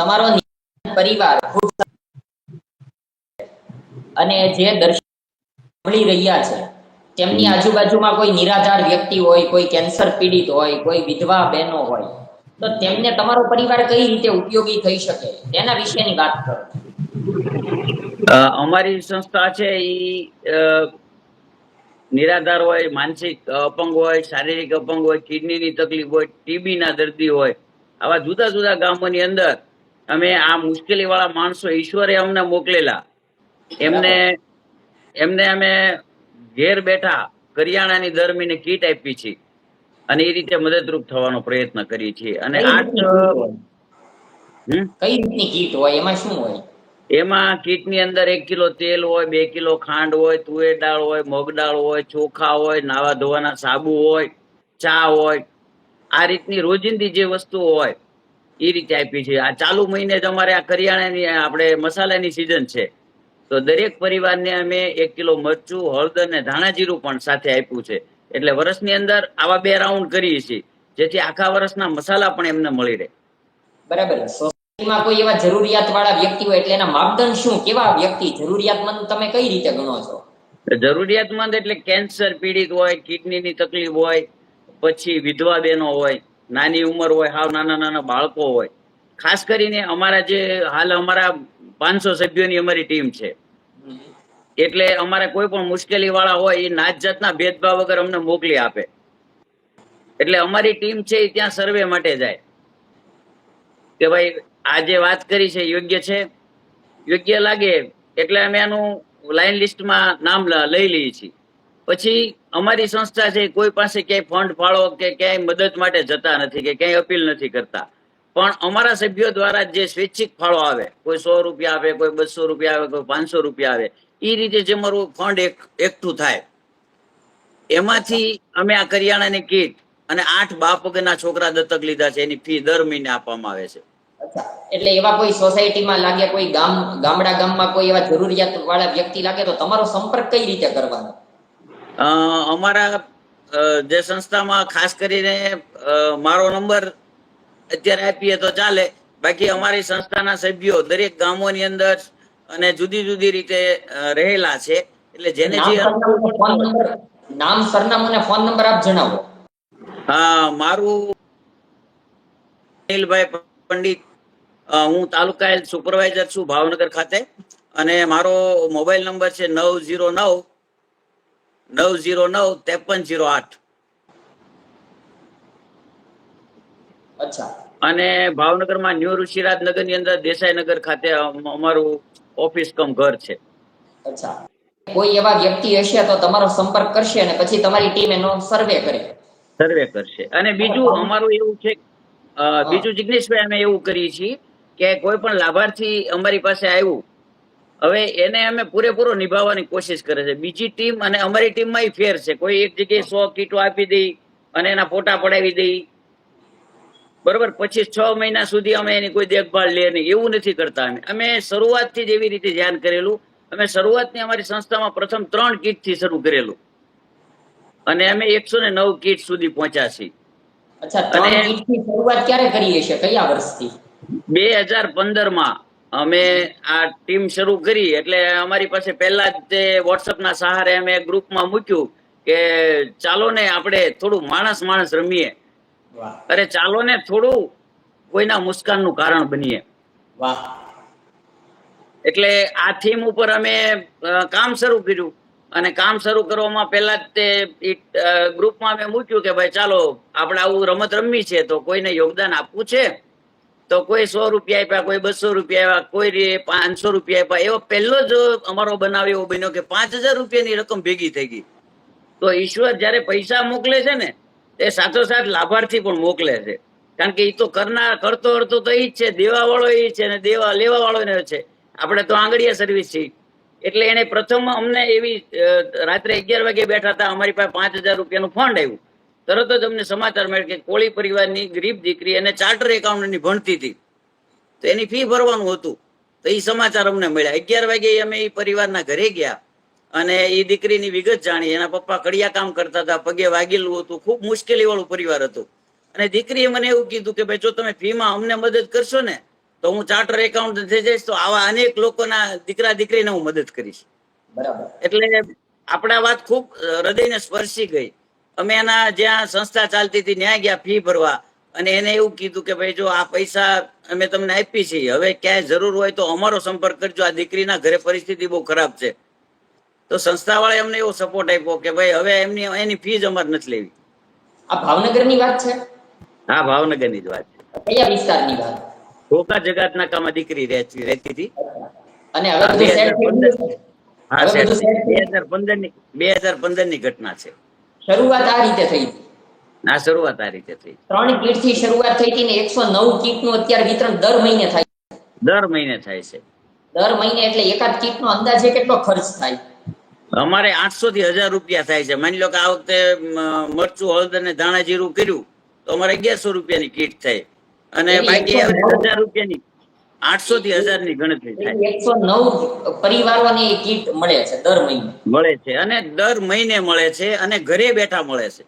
તમારો પરિવાર ખૂબ અને જે સાંભળી રહ્યા છે તેમની આજુબાજુમાં કોઈ નિરાધાર વ્યક્તિ હોય કોઈ કેન્સર પીડિત હોય કોઈ વિધવા બહેનો હોય તો તેમને તમારો પરિવાર કઈ રીતે ઉપયોગી થઈ શકે? તેના વિશેની વાત કરો. અમારી સંસ્થા છે એ નિરાધાર હોય માનસિક અપંગ હોય શારીરિક અપંગ હોય કિડનીની તકલીફ હોય ટીબી ના દર્દી હોય આવા જુદા જુદા ગામોની અંદર અમે આ મુશ્કેલી વાળા માણસો ઈશ્વરે અમને મોકલેલા. એમને એમને અમે ઘેર બેઠા કરિયાણાની દર મહિને કીટ આપી છે. અને એ રીતે મદદરૂપ થવાનો પ્રયત્ન કરીએ છીએ. અને કઈ રીતની કીટ હોય? એમાં શું હોય? એમાં કીટની અંદર એક કિલો તેલ હોય બે કિલો ખાંડ હોય તુવેર દાળ હોય મગ દાળ હોય ચોખા હોય નાવા ધોવાના સાબુ હોય ચા હોય. આ રીતની રોજિંદી જે વસ્તુઓ હોય એ રીતે આપી છે. આ ચાલુ મહિને જ અમારે આ કરિયાણાની આપણે મસાલાની સિઝન છે. તો દરેક પરિવારને અમે એક કિલો મરચું હળદર ને ધાણા જીરું પણ સાથે આપ્યું છે. એટલે વર્ષની અંદર આવા બે રાઉન્ડ કરીએ છીએ જેથી આખા વર્ષના મસાલા પણ એમને મળી રહે. બરાબર. સોસાયટીમાં કોઈ એવા જરૂરિયાત વાળા વ્યક્તિ હોય એટલે એના માપદંડ શું? કેવા વ્યક્તિ? જરૂરિયાતમંદ તમે કઈ રીતે ગણો છો? જરૂરિયાતમંદ એટલે કેન્સર પીડિત હોય કિડનીની તકલીફ હોય પછી વિધવા બહેનો હોય નાની ઉંમર હોય, હાવ નાના નાના બાળકો હોય. ખાસ કરીને અમારા જે, હાલ અમારા પાંચસો સભ્યોની અમારી ટીમ છે. એટલે અમારે કોઈ પણ મુશ્કેલી વાળા હોય, એ નાત જાતના ભેદભાવ વગર અમને મોકલી આપે. એટલે અમારી ટીમ છે એ ત્યાં સર્વે માટે જાય. કે ભાઈ, આ જે વાત કરી છે યોગ્ય છે? યોગ્ય લાગે. એટલે અમે એનું લાઇન લિસ્ટમાં નામ લઈ લઈએ છીએ. પછી અમારી સંસ્થા છે, કોઈ પાસે ક્યાંય ફંડ ફાળો કે ક્યાંય મદદ માટે જતા નથી કે ક્યાંય અપીલ નથી કરતા. પણ અમારા સભ્યો દ્વારા જે સ્વૈચ્છિક ફાળો આવે, કોઈ સો રૂપિયા આવે, કોઈ બસો રૂપિયા આવે, કોઈ પાંચસો રૂપિયા આવે એ રીતે જે અમારું ફંડ એકઠું થાય. એમાંથી અમે આ કરિયાણાની કીટ અને આઠ બાપકના છોકરા દત્તક લીધા છે, એની ફી દર મહિને આપવામાં આવે છે. એટલે એવા કોઈ સોસાયટીમાં લાગે કોઈ ગામ, ગામડા ગામમાં કોઈ એવા જરૂરિયાત વાળા વ્યક્તિ લાગે તો તમારો સંપર્ક કઈ રીતે કરવાનો? અમારા જે સંસ્થામાં ખાસ કરીને મારો નંબર અત્યારે આપીએ તો ચાલે. બાકી અમારી સંસ્થાના સભ્યો દરેક ગામોની અંદર અને જુદી જુદી રીતે રહેલા છે. એટલે જેને જે નામ સરનામું અને ફોન નંબર આપ જણાવો. હા મારું અનિલભાઈ પંડિત હું તાલુકા સુપરવાઇઝર છું ભાવનગર ખાતે. અને મારો મોબાઈલ નંબર છે નવ જીરો નવ નવ જીરો નવ ત્રેપન જીરો આઠ. અચ્છા. અને ભાવનગરમાં ન્યુ ઋષિરાજ નગરની અંદર દેસાઈ નગર ખાતે અમારું ઓફિસ કમ ઘર છે. અચ્છા. કોઈ એવા વ્યક્તિ હશે તો તમારો સંપર્ક કરશે અને પછી તમારી ટીમ એનો સર્વે કરે. સર્વે કરશે. અને બીજું અમારું એવું છે બીજું જિગ્નેશભાઈ અમે એવું કરીએ છીએ કે કોઈ પણ લાભાર્થી અમારી પાસે આવ્યું હવે એને અમે પૂરેપૂરો નિભાવવાની કોશિશ કરે છે. બીજી ટીમ અને અમારી ટીમમાં ય ફેર છે. કોઈ એક જગ્યાએ સો કીટો આપી દઈ અને એના ફોટા પડાવી દઈ. બરોબર? પછી છ મહિના સુધી અમે એની કોઈ દેખભાળ લે નહીં. એવું નથી કરતા અમે. અમે શરૂઆતથી જ એવી રીતે ધ્યાન કરેલું. અમે શરૂઆતની અમારી સંસ્થામાં પ્રથમ ત્રણ કીટથી શરૂ કરેલું. અને અમે એકસો ને નવ કીટ સુધી પહોંચ્યા છીએ. અચ્છા અને- શરૂઆત ક્યારે કરી હશે? કયા વર્ષથી? બે હજાર પંદરમાં અમે આ ટીમ શરૂ કરી એટલે અમારી પાસે પહેલા જ તે વોટ્સઅપ ના સહારે અમે ગ્રુપમાં મૂક્યું કે ચાલો ને આપણે થોડું માણસ માણસ રમીએ. અરે ચાલો ને થોડું કોઈના મુસ્કાનનું કારણ બનીએ. વાહ. એટલે આ થીમ ઉપર અમે કામ શરૂ કર્યું. અને કામ શરૂ કરવામાં પહેલા જ તે ગ્રુપમાં અમે મૂક્યું કે ભાઈ ચાલો આપણે આવું રમત રમવી છે તો કોઈને યોગદાન આપવું છે. તો કોઈ સો રૂપિયા આપ્યા, કોઈ બસો રૂપિયા આપ્યા, કોઈ પાંચસો રૂપિયા આપ્યા. એવો પહેલો જ અમારો બનાવ એવો બન્યો કે પાંચ હજાર રૂપિયાની રકમ ભેગી થઈ ગઈ. તો ઈશ્વર જ્યારે પૈસા મોકલે છે ને એ સાથોસાથ લાભાર્થી પણ મોકલે છે. કારણ કે એ તો કરનાર, કરતો હરતો તો એ જ છે દેવા વાળો એ છે અને દેવા લેવા વાળો એને છે. આપણે તો આંગળીયા સર્વિસ છે એટલે એને પ્રથમ અમને એવી રાત્રે અગિયાર વાગે બેઠા હતા, અમારી પાસે પાંચ હજાર રૂપિયાનું ફંડ આવ્યું. તરત જ અમને સમાચાર મળે કે કોળી પરિવારની ગરીબ દીકરી અને ચાર્ટર એકાઉન્ટની ભણતી હતી. તો એની ફી ભરવાનું હતું. તો એ સમાચાર અમને મળ્યા. અગિયાર વાગે અમે એ પરિવારના ઘરે ગયા અને એ દીકરીની વિગત જાણી. એના પપ્પા કડિયા કામ કરતા હતા. પગે વાગેલું હતું. ખૂબ મુશ્કેલી વાળું પરિવાર હતું. અને દીકરીએ મને એવું કીધું કે ભાઈ જો તમે ફીમાં અમને મદદ કરશો ને તો હું ચાર્ટર એકાઉન્ટ થઈ જઈશ તો આવા અનેક લોકોના દીકરા દીકરીને હું મદદ કરીશ. બરાબર. એટલે આપણા વાત ખૂબ હૃદયને સ્પર્શી ગઈ. અમે એના જ્યાં સંસ્થા ચાલતી હતી ત્યાં ગયા ફી ભરવા. અને એને એવું કીધું કે ભાઈ જો આ પૈસા અમે તમને આપી છીએ હવે ક્યાંય જરૂર હોય તો અમારો સંપર્ક કરજો આ દીકરીના ઘરે પરિસ્થિતિ બહુ ખરાબ છે. તો સંસ્થાવાળાએ અમને એવો સપોર્ટ આપ્યો કે ભાઈ હવે એમની એની ફીજ અમારે નથી લેવી. આ ભાવનગરની વાત છે? હા ભાવનગરની જ વાત છે. કયા વિસ્તારની વાત? ધોકા જગાત નાકામાં દીકરી રહેતી રહેતી હતી. અને હવે બધું set થઈ ગયું છે? હા હવે બધું set બે થઈ હજાર પંદરની બે હજાર પંદરની ઘટના છે. શરૂઆત આ રીતે થઈ. હતી આ શરૂઆત આ રીતે થઈ. ત્રણ કીટથી શરૂઆત થઈ હતી ને એકસો નવ કીટનું અત્યારે વિતરણ દર મહિને થાય. દર મહિને થાય છે. દર મહિને એટલે એકાદ કીટ નો અંદાજે કેટલો ખર્ચ થાય? અમારે આઠસો થી હજાર રૂપિયા થાય છે. માની લો કે આ વખતે મરચું હળદર અને ધાણા જીરું કર્યું તો અમારે અગિયારસો રૂપિયાની કીટ થાય અને બાકી હજાર રૂપિયાની આઠસો થી હજારની ગણતરી થાય. એકસો નવ પરિવારોને એ કીટ મળે છે દર મહિને. મળે છે અને દર મહિને મળે છે અને ઘરે બેઠા મળે છે.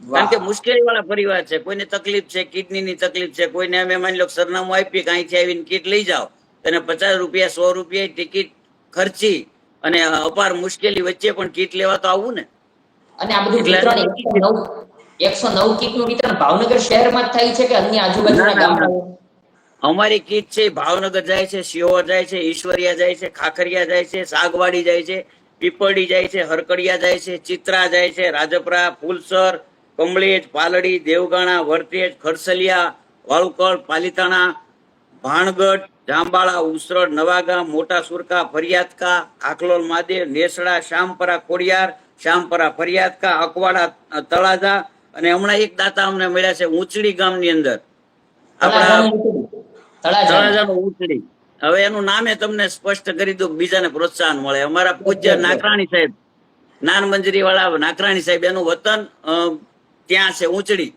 કારણ કે મુશ્કેલી વાળા પરિવાર છે કોઈને તકલીફ છે કિડની ની તકલીફ છે કોઈને અમે માની લો સરનામું આપી કે અહીંથી આવીને કીટ લઈ જાઓ અને પચાસ રૂપિયા સો રૂપિયા ટિકિટ ખર્ચી અને અપાર મુશ્કેલી વચ્ચે પણ કીટ લેવા તો આવવું ને? અને આ બધું વિતરણ એકસો નવ એકસો નવ કીટનું વિતરણ ભાવનગર શહેરમાં જ થાય છે કે અન્ય આજુબાજુના. ગામડાઓ? અમારી કીટ છે, ભાવનગર જાય છે, શિહોર જાય છે, ઈશ્વરિયા જાય છે, ખાખરિયા જાય છે, સાગવાડી જાય છે, પીપળી જાય છે, હરકડિયા જાય છે, ચિત્રા જાય છે, રાજપરા, ફૂલસર, કમળેજ, પાલડી, દેવગાણા, વરતેજ, ખરસલિયા, વાળુકળ, પાલીતાણા, ભાણગઢ, જાંબાળા, ઉસરડ નવાગામ મોટા સુરકા, ફરિયાદકા આખલોલ મહાદેવ, નેસડા, શ્યામપરા, ખોડિયાર, શ્યામપરા, ફરિયાદકા, અકવાડા તળાજા અને હમણાં એક દાતા અમને મળ્યા છે ઉંચડી ગામની અંદર. આપણા તળાજાનું ઊંચડી હવે એનું નામે તમને સ્પષ્ટ કરી દઉં બીજાને પ્રોત્સાહન મળે. અમારા પૂજ્ય નાકરાણી સાહેબ નાન મંજરી વાળા નાકરાણી સાહેબ એનું વતન ત્યાં છે ઉંચડી.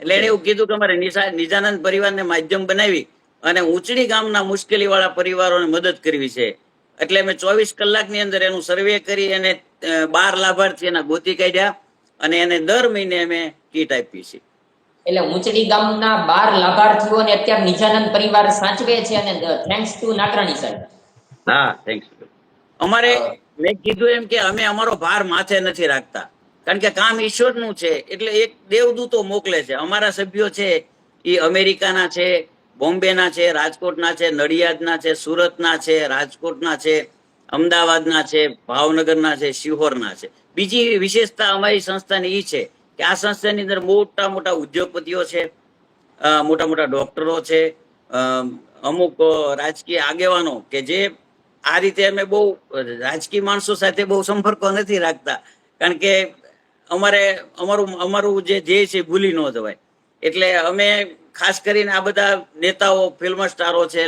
એટલે એને એવું કીધું કે અમારે નિજાનંદ પરિવારને માધ્યમ બનાવી અને ઉંચડી ગામના મુશ્કેલી વાળા પરિવારોને મદદ કરવી છે. એટલે અમે ચોવીસ કલાકની અંદર એનું સર્વે કરી અને બાર લાભાર્થી એના ગોતી કાઢ્યા અને એને દર મહિને અમે કીટ આપી છે. એટલે ઊંચડી ગામના બાર લાભાર્થીઓને અત્યારે નિજાનંદ પરિવાર સાચવે છે અને થેન્ક્સ ટુ નાટરાણી સાહેબ હા થેન્ક્સ અમારે મેં કીધું એમ કે અમે અમારો ભાર માથે નથી રાખતા. કારણ કે કામ ઈશ્વરનું છે એટલે એક દેવદૂતો મોકલે છે. અમારા સભ્યો છે એ અમેરિકાના છે બોમ્બેના છે રાજકોટના છે નડિયાદના છે સુરતના છે રાજકોટના છે અમદાવાદના છે ભાવનગરના છે શિહોરના છે. બીજી વિશેષતા અમારી સંસ્થાની એ છે કે આ સંસ્થાની અંદર મોટા મોટા ઉદ્યોગપતિઓ છે મોટા મોટા ડોક્ટરો છે અમુક રાજકીય આગેવાનો કે જે આ રીતે અમે બહુ રાજકીય માણસો સાથે બહુ સંપર્કો નથી રાખતા. કારણ કે અમારે, અમારું અમારું જે ધ્યેય છે ભૂલી ન જવાય. એટલે અમે ખાસ કરીને આ બધા નેતાઓ ફિલ્મ સ્ટારો છે,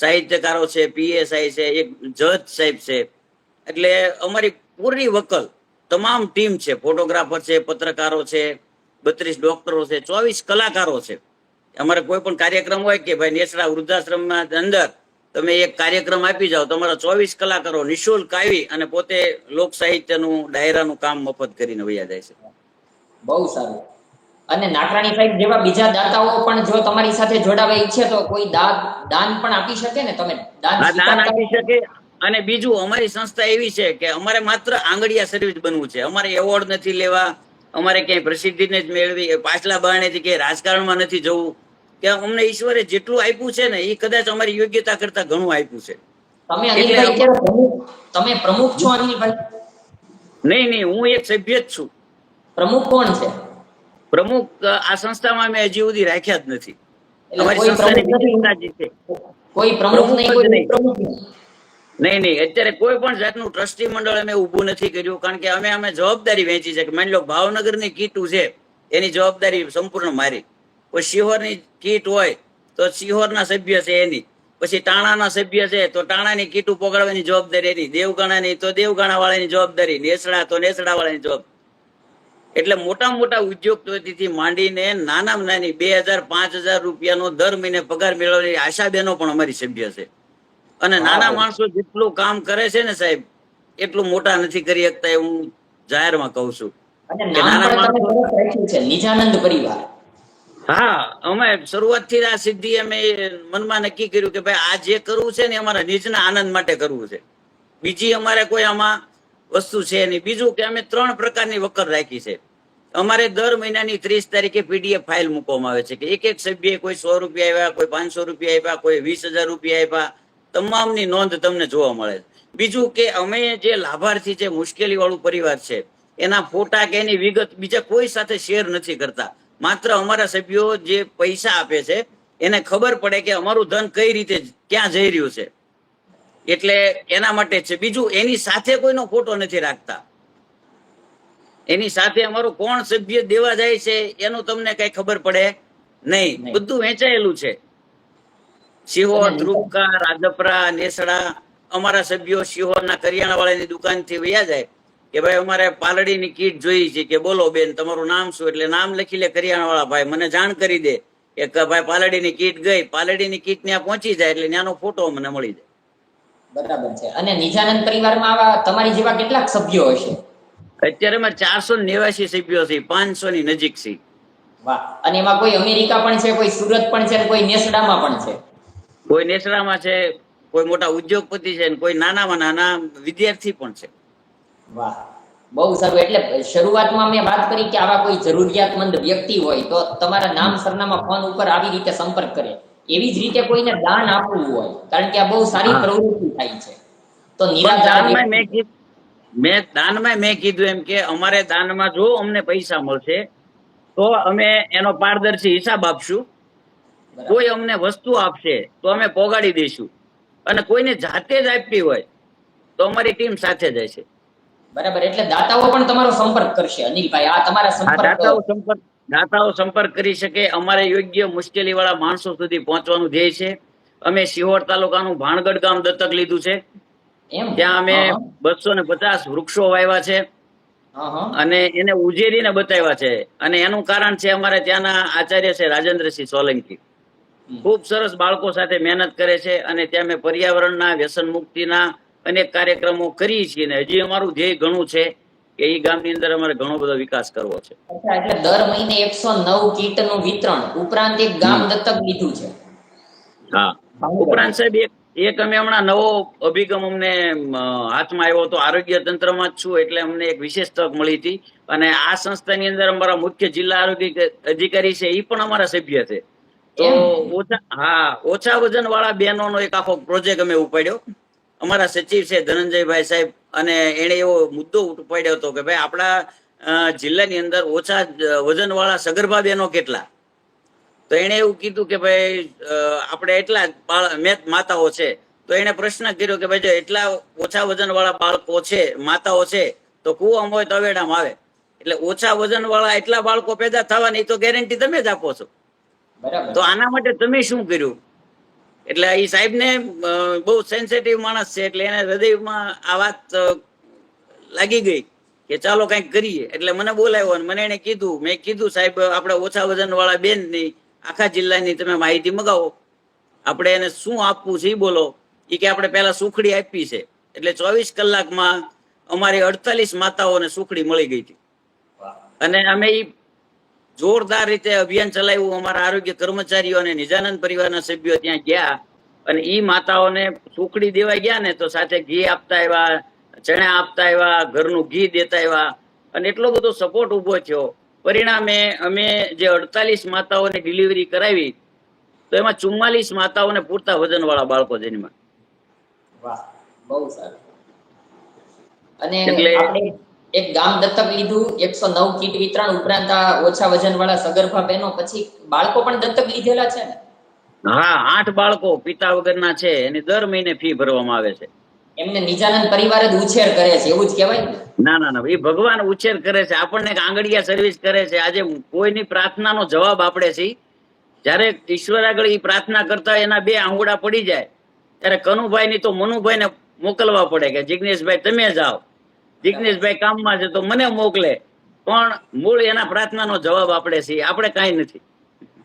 સાહિત્યકારો છે પીએસઆઈ છે, એક જજ સાહેબ છે. એટલે અમારી પૂરી વકલ તમામ ટીમ છે ફોટોગ્રાફર છે પત્રકારો છે બત્રીસ ડોક્ટરો છે ચોવીસ કલાકારો છે. અમારે કોઈ પણ કાર્યક્રમ હોય કે ભાઈ નેસડા વૃદ્ધાશ્રમના અંદર તમે એક કાર્યક્રમ આપી જાઓ તમારા ચોવીસ કલાકારો નિઃશુલ્ક આવી અને પોતે લોક સાહિત્યનું ડાયરાનું કામ મફત કરીને વૈયા જાય છે. બહુ સારું. અને નાકરાણી સાહેબ જેવા બીજા દાતાઓ પણ જો તમારી સાથે જોડાવા ઈચ્છે તો કોઈ દાન દાન પણ આપી શકે ને તમે? દાન આપી શકે. અને બીજું અમારી સંસ્થા એવી છે કે અમારે માત્ર આંગળિયા સર્વિસ બનવું છે. અમારે એવોર્ડ નથી લેવા અમારે ક્યાંય પ્રસિદ્ધિને જ મેળવી પાછલા બહાનેથી કે રાજકારણમાં નથી જવું. કે અમને ઈશ્વરે જેટલું આપ્યું છે ને એ કદાચ અમારી યોગ્યતા કરતા ઘણું આપ્યું છે. તમે તમે પ્રમુખ છો અનિલભાઈ? નહીં નહીં હું એક સભ્ય જ છું. પ્રમુખ કોણ છે? પ્રમુખ આ સંસ્થામાં મેં હજી સુધી રાખ્યા જ નથી. અમારી સંસ્થાની છે. કોઈ પ્રમુખ નહીં કોઈ પ્રમુખ નહીં. નહીં નહીં, અત્યારે કોઈ પણ જાતનું ટ્રસ્ટી મંડળ અમે ઊભું નથી કર્યું, કારણ કે અમે અમે જવાબદારી વહેંચી છે. કે માની લો ભાવનગરની કીટું છે, એની જવાબદારી સંપૂર્ણ મારી. કોઈ શિહોરની કીટ હોય, તો શિહોરના સભ્ય છે એની. પછી ટાણાના સભ્ય છે, તો ટાણાની કીટું પકડવાની જવાબદારી એની. દેવગાણાની, તો દેવગાણા વાળાની જવાબદારી. નેસડા, તો નેસડા વાળાની જવાબ. એટલે મોટા મોટા ઉદ્યોગપતિથી માંડીને નાનામાં નાની બે હજાર, પાંચ હજાર રૂપિયાનો દર મહિને પગાર મેળવવાની આશાબેનો પણ અમારી સભ્ય છે. અને નાના માણસો જેટલું કામ કરે છે ને સાહેબ એટલું મોટા નથી કરી શકતા એ હું જાહેરમાં કહું છું. નિજાનંદ પરિવાર. હા અમે શરૂઆતથી આ સિદ્ધિ અમે મનમાં નક્કી કર્યું કે ભાઈ આ જે કરવું છે ને અમારા નિજના આનંદ માટે કરવું છે. બીજી અમારે કોઈ આમાં વસ્તુ છે નહીં. બીજું કે અમે ત્રણ પ્રકારની વકર રાખી છે. અમારે દર મહિનાની ત્રીસ તારીખે પીડીએફ ફાઇલ મૂકવામાં આવે છે કે એક એક સભ્યએ કોઈ સો રૂપિયા આવ્યા કોઈ પાંચસો રૂપિયા આપ્યા કોઈ વીસ હજાર રૂપિયા આપ્યા તમામની નોંધ તમને જોવા મળે. બીજું કે અમે જે લાભાર્થી જે મુશ્કેલી વાળું પરિવાર છે એના ફોટા કે એની વિગત બીજા કોઈ સાથે શેર નથી કરતા. માત્ર અમારા સભ્યો જે પૈસા આપે છે એને ખબર પડે કે અમારું ધન કઈ રીતે ક્યાં જઈ રહ્યું છે. એટલે એના માટે છે. બીજું એની સાથે કોઈનો ફોટો નથી રાખતા. એની સાથે અમારું કોણ સભ્ય દેવા જાય છે એનું તમને કઈ ખબર પડે? નહીં. નહીં. બધું વેચાયેલું છે. સિહોર અને ધ્રુવકા રાજપરા નેસડા અમારા સભ્યો સિહોરના કરિયાણા વાળાની દુકાનથી વયા જાય કે ભાઈ અમારે પાલડીની કીટ જોઈ છે કે બોલો બેન તમારું નામ શું? એટલે નામ લખી લે કરિયાણા વાળા ભાઈ મને જાણ કરી દે કે ભાઈ પાલડીની કીટ ગઈ. પાલડીની કીટ ત્યાં પહોંચી જાય એટલે ત્યાંનો ફોટો મને મળી જાય. બરાબર છે. અને નિજાનંદ પરિવારમાં આવા તમારી જેવા કેટલાક સભ્યો હશે? અત્યારે અમારે ચારસો નેવાસી સભ્યો છે પાંચસો ની નજીક છે વાહ. અને એમાં કોઈ અમેરિકા પણ છે કોઈ સુરત પણ છે કોઈ નેસડામાં પણ છે? કોઈ નેસડામાં છે કોઈ મોટા ઉદ્યોગપતિ છે ને કોઈ નાનામાં નાના વિદ્યાર્થી પણ છે. વાહ. બહુ સારું. એટલે શરૂઆતમાં મેં વાત કરી કે આવા કોઈ જરૂરિયાતમંદ વ્યક્તિ હોય તો તમારા નામ સરનામા ફોન ઉપર આવી રીતે સંપર્ક કરે. એવી જ રીતે કોઈને દાન આપવું હોય કારણ કે આ બહુ સારી. પ્રવૃત્તિ થાય છે. તો મેં કીધું મેં દાનમાં મેં કીધું એમ કે અમારે દાનમાં જો અમને પૈસા મળશે તો અમે એનો પારદર્શી હિસાબ આપશું. કોઈ અમને વસ્તુ આપશે તો અમે પોગાડી દઈશું. અને કોઈને જાતે જ આપવી હોય તો અમારી ટીમ સાથે જાય છે બરાબર એટલે દાતાઓ પણ તમારો સંપર્ક કરશે. અનિલભાઈ આ તમારા સંપર્ક દાતાઓ સંપર્ક દાતાઓ સંપર્ક કરી શકે. અમારે યોગ્ય મુશ્કેલી વાળા માણસો સુધી પહોંચવાનું ધ્યેય છે. અમે સિહોર તાલુકાનું ભાણગઢ ગામ દત્તક લીધું છે. ત્યાં અમે બસો ને પચાસ વૃક્ષો વાવ્યા છે. અને એને ઉજેરીને બતાવ્યા છે. અને એનું કારણ છે અમારે ત્યાંના આચાર્ય છે રાજેન્દ્રસિંહ સોલંકી. ખૂબ સરસ બાળકો સાથે મહેનત કરે છે અને ત્યાં અમે પર્યાવરણના વ્યસન મુક્તિના અનેક કાર્યક્રમો કરીએ છીએ ને હજી અમારું ધ્યેય ઘણું છે કે એ ગામની અંદર અમારે ઘણો બધો વિકાસ કરવો છે. એટલે દર મહિને એકસો નવ કીટનું વિતરણ ઉપરાંત એક ગામ દત્તક લીધું છે. હા. ઉપરાંત સાહેબ એક એક અમે હમણાં નવો અભિગમ અમને અમ, હાથમાં આવ્યો હતો. આરોગ્ય તંત્રમાં જ છું એટલે અમને એક વિશેષ તક મળી હતી. અને આ સંસ્થાની અંદર અમારા મુખ્ય જિલ્લા આરોગ્ય અધિકારી છે એ પણ અમારા સભ્ય છે. તો ઓછા હા ઓછા વજન વાળા બહેનોનો એક આખો પ્રોજેક્ટ અમે ઉપાડ્યો. અમારા સચિવ છે ધનંજયભાઈ સાહેબ અને એને એવો મુદ્દો ઉપાડ્યો હતો કે ભાઈ આપણા જિલ્લાની અંદર ઓછા વજન વાળા સગર્ભા બહેનો કેટલા? તો એને એવું કીધું કે ભાઈ આપણે એટલા મેં- માતાઓ છે. તો એને પ્રશ્ન કર્યો કે ભાઈ જો એટલા ઓછા વજન વાળા બાળકો છે માતાઓ છે તો કુવામ હોય તવેડામાં આવે. એટલે ઓછા વજન વાળા એટલા બાળકો પેદા થવાની તો ગેરંટી તમે જ આપો છો. તો આના માટે તમે શું કર્યું? એટલે એ સાહેબ ને બહુ સેન્સિટિવ માણસ છે એટલે એને હૃદયમાં આ વાત લાગી ગઈ કે ચાલો કંઈક કરીએ. એટલે મને બોલાવ્યો અને મને એને કીધું મેં કીધું સાહેબ આપણે ઓછા વજન વાળા બેનની આખા જિલ્લાની તમે માહિતી મગાવો. આપણે એને શું આપવું છે એ બોલો. એ કે આપણે પહેલા સુખડી આપી છે. એટલે ચોવીસ કલાકમાં અમારી અડતાલીસ માતાઓને સુખડી મળી ગઈ હતી. અને અમે ઈ જોરદાર રીતે અભિયાન ચલાવ્યું. અમારા આરોગ્ય કર્મચારીઓ અને નિજાનંદ પરિવારના સભ્યો ત્યાં ગયા અને ઈ માતાઓને સુખડી દેવા ગયા ને તો સાથે ઘી આપતા આવ્યા ચણા આપતા આવ્યા ઘરનું ઘી દેતા આવ્યા અને એટલો બધો સપોર્ટ ઊભો થયો. પરિણામે અમે જે અડતાલીસ માતાઓને ડિલિવરી કરાવી તો એમાં ચુમ્માલીસ માતાઓને પૂરતા વજન વાળા બાળકો જન્મ્યા. વાહ બહુ સારું. અને આપણે એક ગામ દત્તક લીધું એકસો નવ કીટ વિતરણ ઉપરાંત ઓછા વજન વાળા સગર્ભા બહેનો પછી બાળકો પણ દત્તક લીધેલા છે ને? હા આઠ બાળકો પિતા વગરના છે એની દર મહિને ફી ભરવામાં આવે છે. એમને નિજાનંદ પરિવાર જ ઉછેર કરે છે એવું જ કહેવાય ને? ના ના ના એ ભગવાન ઉછેર કરે છે આપણને એક આંગળીયા સર્વિસ કરે છે. આજે કોઈની પ્રાર્થનાનો જવાબ આપડે છે જ્યારે ઈશ્વર આગળ એ પ્રાર્થના કરતા એના બે આંગોડા પડી જાય ત્યારે કનુભાઈ ની તો મનુભાઈ ને મોકલવા પડે કે જિગ્નેશભાઈ તમે જાઓ. જિગ્નેશભાઈ કામમાં છે તો મને મોકલે. પણ મૂળ એના પ્રાર્થનાનો જવાબ આપણે છે આપણે કાંઈ નથી.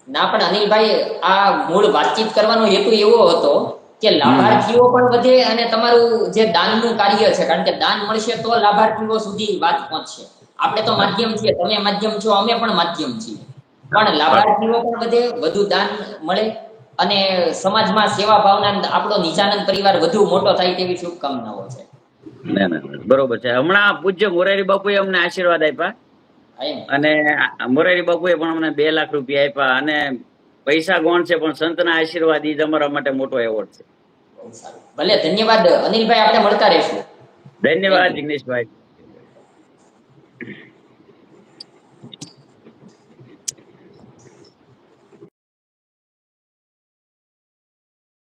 ના, પણ અનિલભાઈ, આ મૂળ વાતચીત કરવાનો હેતુ એવો હતો કે લાભાર્થીઓ પણ વધે અને તમારું જે દાનનું કાર્ય છે, કારણ કે દાન મળશે તો લાભાર્થીઓ સુધી વાત પહોંચશે. આપણે તો માધ્યમ છીએ, તમે માધ્યમ છો, અમે પણ માધ્યમ છીએ. પણ લાભાર્થીઓ પણ વધે, વધુ દાન મળે અને સમાજમાં સેવા ભાવના આપણો નિજાનંદ પરિવાર વધુ મોટો થાય તેવી શુભકામનાઓ છે. ના ના બરોબર છે. હમણાં પૂજ્ય મોરારી બાપુએ અમને આશીર્વાદ આપ્યા. અને મોરારી બાપુએ પણ અમને બે લાખ રૂપિયા આપ્યા અને પૈસા ગોણ છે પણ સંતના આશીર્વાદ એ તમારા માટે મોટો એવોર્ડ છે. ભલે ધન્યવાદ અનિલભાઈ આપણે મળતા રહેશું. ધન્યવાદ જિગ્નેશભાઈ.